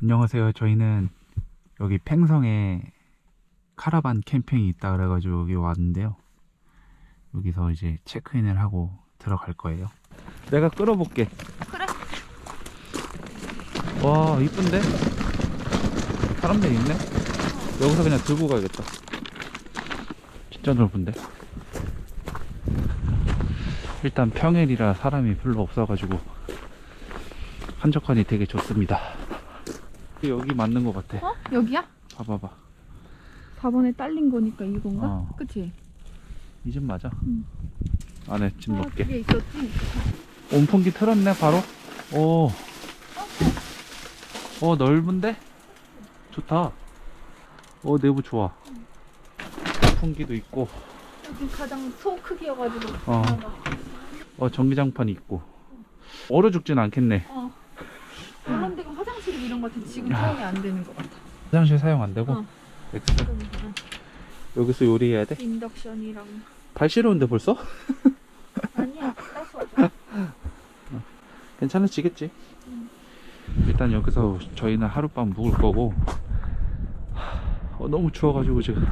안녕하세요. 저희는 여기 팽성에 카라반 캠핑이 있다 그래가지고 여기 왔는데요. 여기서 이제 체크인을 하고 들어갈 거예요. 내가 끌어볼게. 그래. 와 이쁜데? 사람들 있네? 여기서 그냥 들고 가야겠다. 진짜 넓은데? 일단 평일이라 사람이 별로 없어가지고 한적하니 되게 좋습니다. 여기 맞는 것 같아. 어? 여기야? 봐봐봐. 4번에 딸린 거니까 이건가? 어. 그치? 이집 맞아. 응. 안에 짐 아, 넣게. 그게 있었지? 온풍기 틀었네 바로. 오. 어 넓은데? 좋다. 어 내부 좋아. 온풍기도 있고. 여기 가장 소 크기여가지고 어. 어 전기장판이 있고. 얼어 죽진 않겠네. 어. 화장실 이런 거 지금 야. 사용이 안 되는 것 같아 화장실 사용 안 되고. 어. 엑스. 여기서 요리해야 돼? 인덕션이랑 발 시려운데 벌써? 아니야 따서 괜찮아지겠지. 응. 일단 여기서 저희는 하룻밤 묵을 거고 어, 너무 추워가지고 지금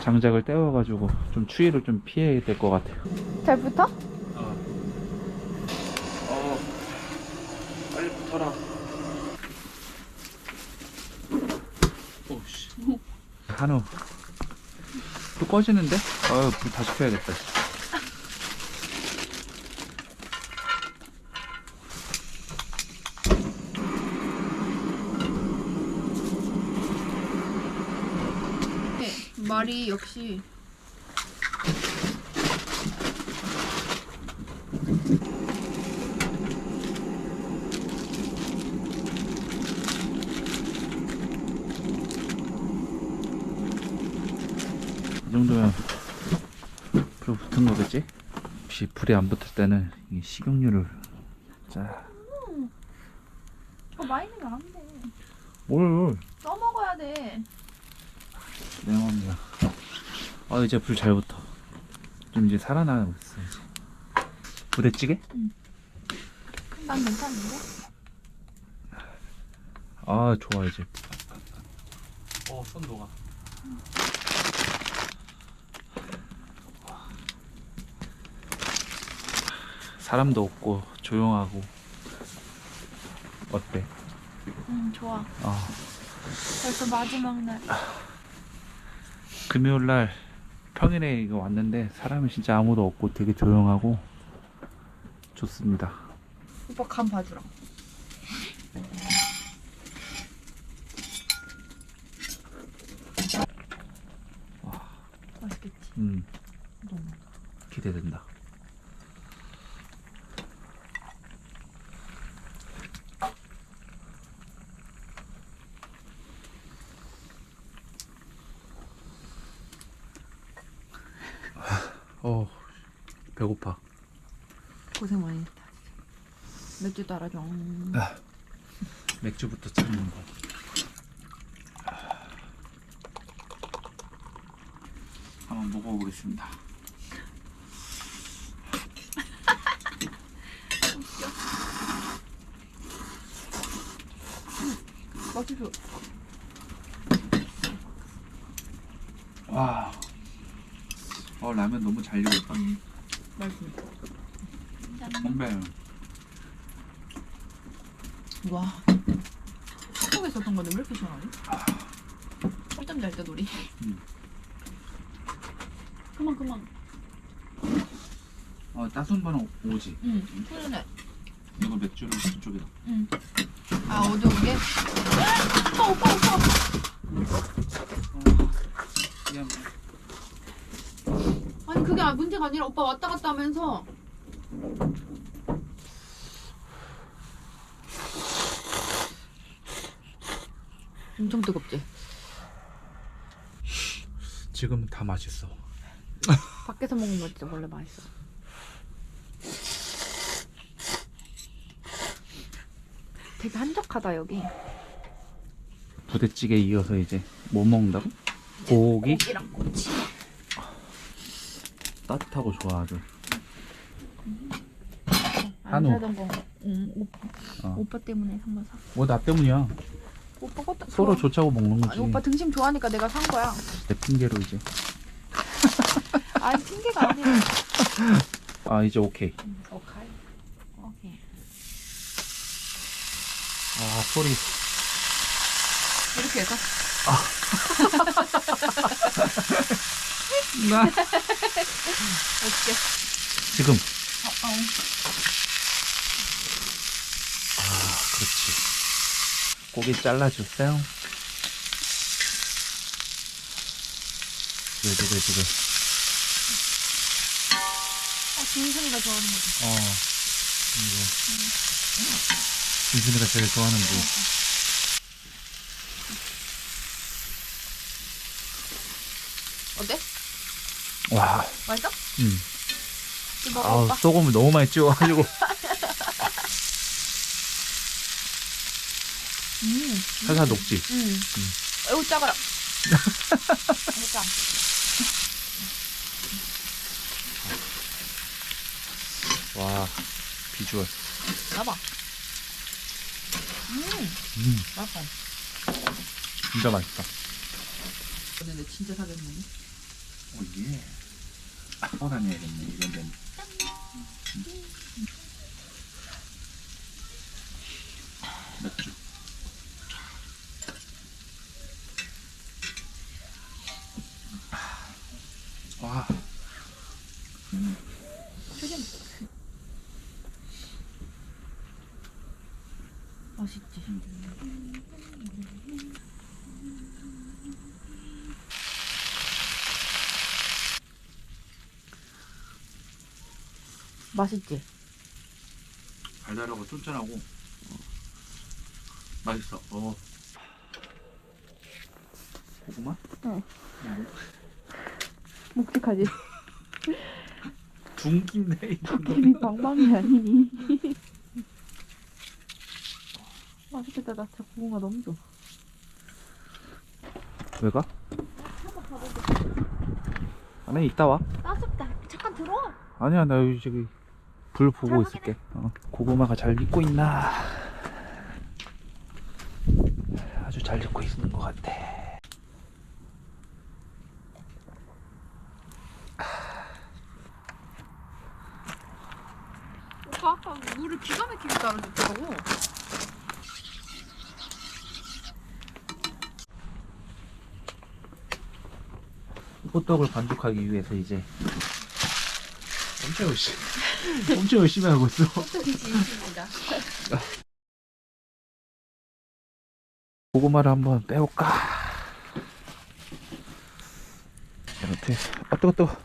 장작을 떼워가지고 좀 추위를 좀 피해야 될 것 같아요. 잘 붙어? 어. 어. 빨리 붙어라. 오씨. 한우. 또 꺼지는데? 아유, 불 다시 켜야겠다. 네 말이 역시 이 정도면 불 붙은 거겠지? 혹시 불이 안 붙을 때는 이 식용유를 자, 저 많이 넣으면 안 돼 뭘 써먹어야 돼내 맘이야. 아 이제 불 잘 붙어. 좀 이제 살아나고 있어 이제. 부대찌개? 난 괜찮은데? 아 좋아 이제. 어손 녹아. 사람도 없고 조용하고. 어때? 응 좋아. 아 벌써 마지막 날. 금요일 날 평일에 이거 왔는데 사람이 진짜 아무도 없고 되게 조용하고 좋습니다. 오빠 간 봐주라. 맛있겠지? 음. 너무. 기대된다. 어 배고파. 고생 많이 했다 진짜 맥주 따라줘 맥주부터 찾는 거. 한번 먹어보겠습니다. 맛있어 와, 어 라면 너무 잘 익었다. 맛있어 선배, 와 한국에 있었던 건데 왜 이렇게 시원하지? 꿀잠 잘때 놀이 음. 그만 그만 어 따순 거는 오지. 응 푸르네 이거 맥주는 그쪽이다. 아 어두운 게? 오빠 오빠 오빠 미안. 아니 그게 아- 문제가 아니라 오빠 왔다 갔다 하면서 엄청 뜨겁지? 지금은 다 맛있어. 밖에서 먹으면 진짜 원래 맛있어 되게 한적하다 여기 부대찌개 이어서 이제 뭐 먹는다고? 고기? 고기랑 꼬치 따뜻하고 좋아 아주. 안 한우. 사던 거 응, 오빠, 어. 오빠 때문에 산 거사. 뭐 나 때문이야. 오빠 것도 서로 좋아. 좋자고 먹는 거지. 아니 오빠 등심 좋아하니까 내가 산 거야. 내 핑계로 이제. 아니 핑계가 아니라. 아 이제 오케이. 오케이. 오케이. 아 소리. 이렇게 해서. 나 어떻게? 지금. 어, 어. 아 그렇지. 고기 잘라주세요. 지글 지글 지글. 아, 진순이가 좋아하는 거. 어. 이거. 진순이가 제일 좋아하는 부. 어때? 와. 맛있어? 음. 먹어 아우 오빠. 소금을 너무 많이 찍어가지고 음. 살살 녹지. 음. 어우 작아라. 어우 짜. 와 비주얼. 나봐. 음. 음 맛있어. 진짜 맛있다. 근데 진짜 사겠네. 오예. 하고 다녀야겠네 이런 데는. 맥 와. 조심. 맛있지. 맛있지. 달달하고 쫀쫀하고 맛있어. 어. 고구마? 응. 응. 묵직하지. 둥긴데 이거. 입이 방방이 아니니. 맛있겠다. 나 진짜 고구마 너무 좋아. 왜 가? 안에 이따 와. 따숩다. 잠깐 들어와. 아니야 나 여기 저기 불 보고 잘 있을게. 어. 고구마가 잘 익고 있나? 아주 잘 익고 있는 것 같아. 오빠 아까 물을 기가 막히게 따라줬더라고. 호떡을 반죽하기 위해서 이제 엄청 열심히 엄청 열심히 하고 있어. 어떻게 진심이다. 고구마를 한번 빼볼까? 이렇게 아 뜨거 뜨거.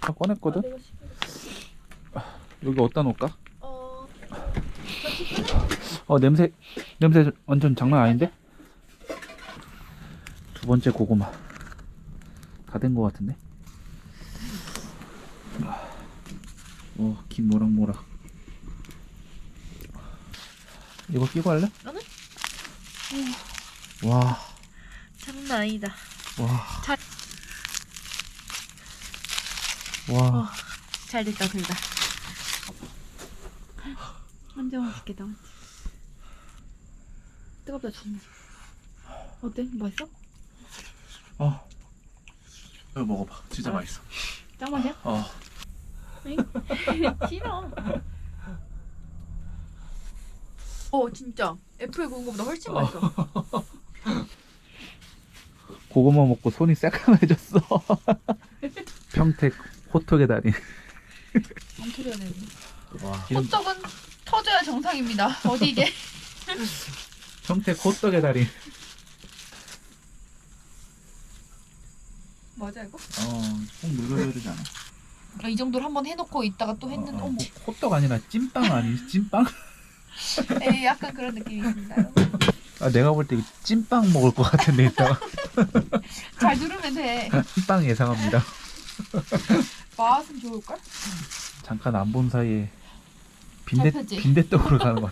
아 꺼냈거든. 시켜. 여기 어디다 놓을까? 어. 어 냄새 냄새 완전 장난 아닌데? 두 번째 고구마 다 된 것 같은데? 어김 모락모락 이거 끼고 할래? 나는? 와, 장난 아니다. 와, 잘- 와, 잘 됐다, 둘 다. 완전 맛있겠다. 맞지? 뜨겁다, 진짜. 어때? 맛있어? 어, 이거 먹어봐, 진짜 아. 맛있어. 짱 맛이야? 어, 싫어. 어, 진짜. 애플에 구운 거보다 훨씬 맛있어. 고구마 먹고 손이 새까매졌어. 평택 호떡에 다니. 되는데. 와, 호떡은 정상입니다. 어디 이게? 평택 호떡에 다니. 맞아, 이거? 어, 꼭 눌러줘야 되지 않아? 아, 이 정도로 한번 해놓고 있다가 또 했는데, 어, 어. 어머. 호떡 아니라 찐빵 아니? 찐빵? 에이, 약간 그런 느낌이 있습니다. 아, 내가 볼 때 찐빵 먹을 것 같은데 이따가 잘 누르면 돼. 찐빵 예상합니다. 맛은 좋을걸? 잠깐 안 본 사이에 빈대 잡혔지? 빈대떡으로 가는 거.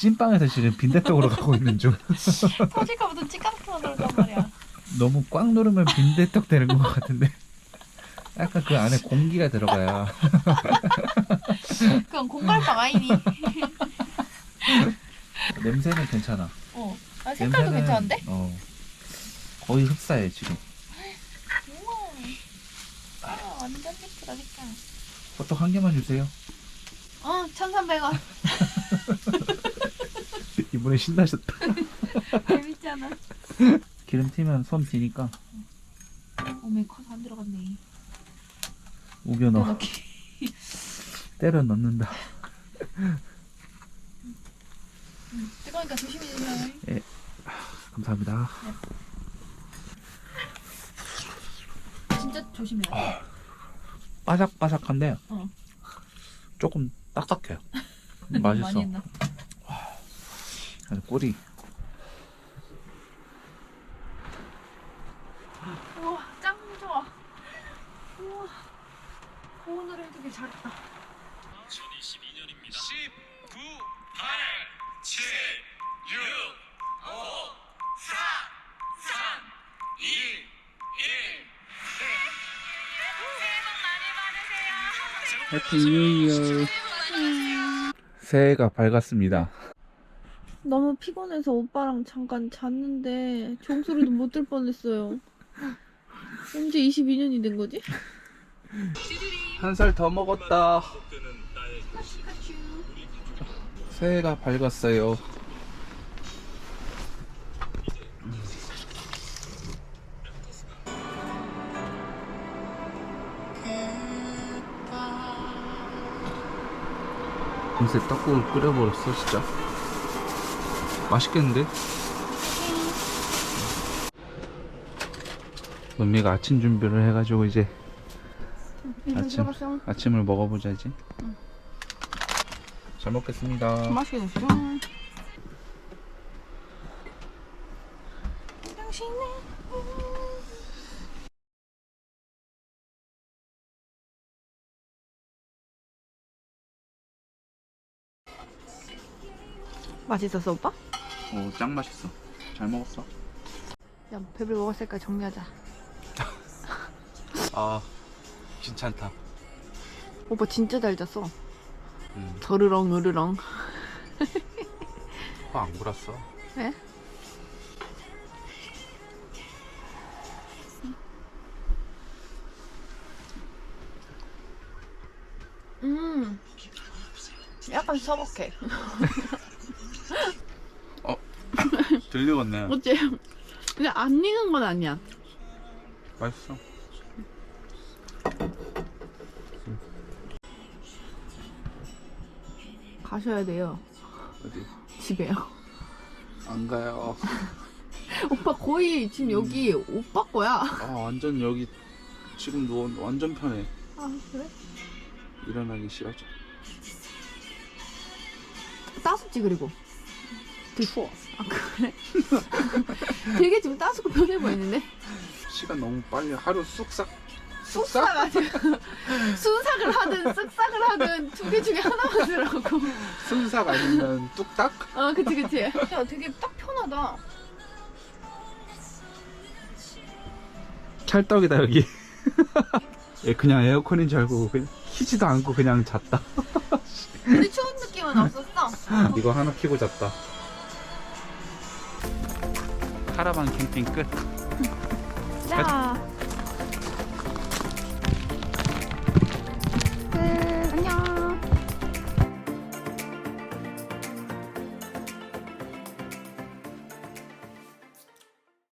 찐빵에서 지금 빈대떡으로 가고 있는 중. 터질까 보다 찌까맣게 만들었단 말이야. 너무 꽉 누르면 빈대떡 되는 것 같은데. 약간 그 안에 공기가 들어가야 그건 공갈빵 아니니? 냄새는 괜찮아. 어. 아, 색깔도 냄새는- 괜찮은데? 어. 거의 흡사해 지금. 우와. 아, 완전 예쁘다, 색깔. 호떡 한 개만 주세요. 어, 1,300원. 이번에 신나셨다. 재밌잖아. 기름 튀면 손 뒤니까 어메, 커서 안 들어갔네. 우겨 넣어. 이렇게. 때려 넣는다. 뜨거우니까 조심히 드세요. 감사합니다. 진짜 조심해야 돼. 바삭바삭한데 어. 조금 딱딱해요. 많이 맛있어. 했나? 아주 꼬리. 우와, 짱 좋아. 우와. 고온으로 해두길 잘했다. 2022년입니다. 19, 8, 7, 6, 5, 4, 3, 2, 1. 해피 뉴 이어. 새해가 밝았습니다. 너무 피곤해서 오빠랑 잠깐 잤는데 종소리도 못 들 뻔했어요. 언제 22년이 된 거지? 한 살 더 먹었다. 새해가 밝았어요. 금세 떡국을 끓여버렸어 진짜. 맛있겠는데? 은미가 아침 준비를 해가지고 이제 아침, 아침을 먹어보자지 잘 먹겠습니다. 맛있게 드시죠. 맛있었어 오빠? 오, 짱 맛있어 잘 먹었어 야 배불 먹었으니까 정리하자. 아 괜찮다 오빠 진짜 잘 잤어. 음, 더르렁 으르렁. 화안 불었어 왜? 음. 약간 서먹해. 들리겠네 어째? 근데 안 익은 건 아니야. 맛있어 가셔야 돼요. 어디 집에요. 안 가요 오빠 거의 지금 여기 오빠 거야. 아 완전 여기 지금 누워 완전 편해 아 그래? 일어나기 싫어져 따숩지 그리고 추워. 아 그래? 되게 지금 따숩고 편해 보이는데? 시간 너무 빨리 하루 쑥싹 쑥싹 아니야? 순삭을 하든 쓱싹을 하든 두 개 중에 하나만 쓰라고. 순삭 아니면 뚝딱? 어 그치 그치. 야 되게 딱 편하다. 찰떡이다 여기. 얘 그냥 에어컨인 줄 알고 그냥 키지도 않고 그냥 잤다. 근데 추운 느낌은 없었어? 이거 하나 키고 잤다 카라반 캠핑 끝. 자